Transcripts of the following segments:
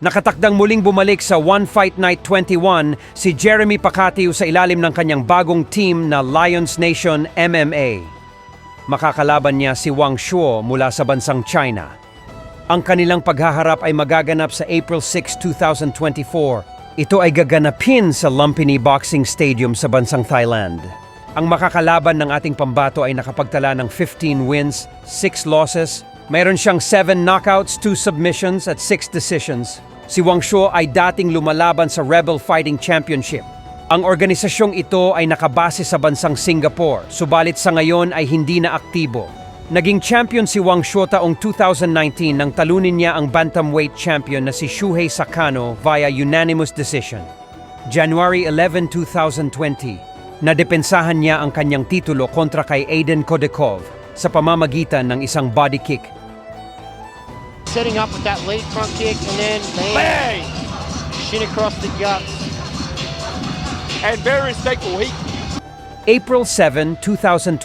Nakatakdang muling bumalik sa One Fight Night 21 si Jeremy Pacquiao sa ilalim ng kanyang bagong team na Lions Nation MMA. Makakalaban niya si Wang Shuo mula sa bansang China. Ang kanilang paghaharap ay magaganap sa April 6, 2024. Ito ay gaganapin sa Lumpini Boxing Stadium sa bansang Thailand. Ang makakalaban ng ating pambato ay nakapagtala ng 15 wins, 6 losses. Mayroon siyang 7 knockouts, 2 submissions at 6 decisions. Si Wang Shuo ay dating lumalaban sa Rebel Fighting Championship. Ang organisasyong ito ay nakabase sa bansang Singapore, subalit sa ngayon ay hindi na aktibo. Naging champion si Wang Shuo taong 2019 nang talunin niya ang bantamweight champion na si Shuhei Sakano via unanimous decision. January 11, 2020, nadepensahan niya ang kanyang titulo kontra kay Aiden Kodekov sa pamamagitan ng isang body kick. Setting up with that late front kick and then bang! Shin across the guts. and very respectful. He April 7, 2021,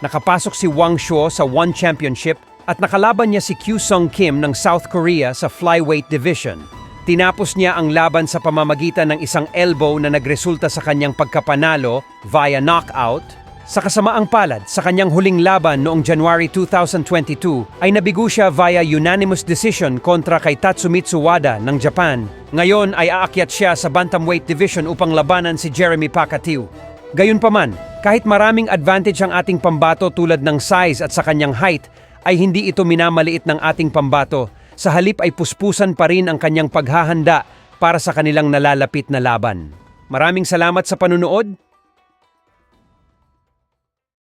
nakapasok si Wang Shuo sa One Championship at nakalaban niya si Kyu Sung Kim ng South Korea sa flyweight division. Tinapos niya ang laban sa pamamagitan ng isang elbow na nagresulta sa kanyang pagkapanalo via knockout. Sa kasamaang palad, sa kanyang huling laban noong January 2022 ay nabigo siya via unanimous decision kontra kay Tatsumitsu Wada ng Japan. Ngayon ay aakyat siya sa bantamweight division upang labanan si Jeremy Pacquiao. Gayunpaman, kahit maraming advantage ang ating pambato tulad ng size at sa kanyang height, ay hindi ito minamaliit ng ating pambato. Sa halip ay puspusan pa rin ang kanyang paghahanda para sa kanilang nalalapit na laban. Maraming salamat sa panunood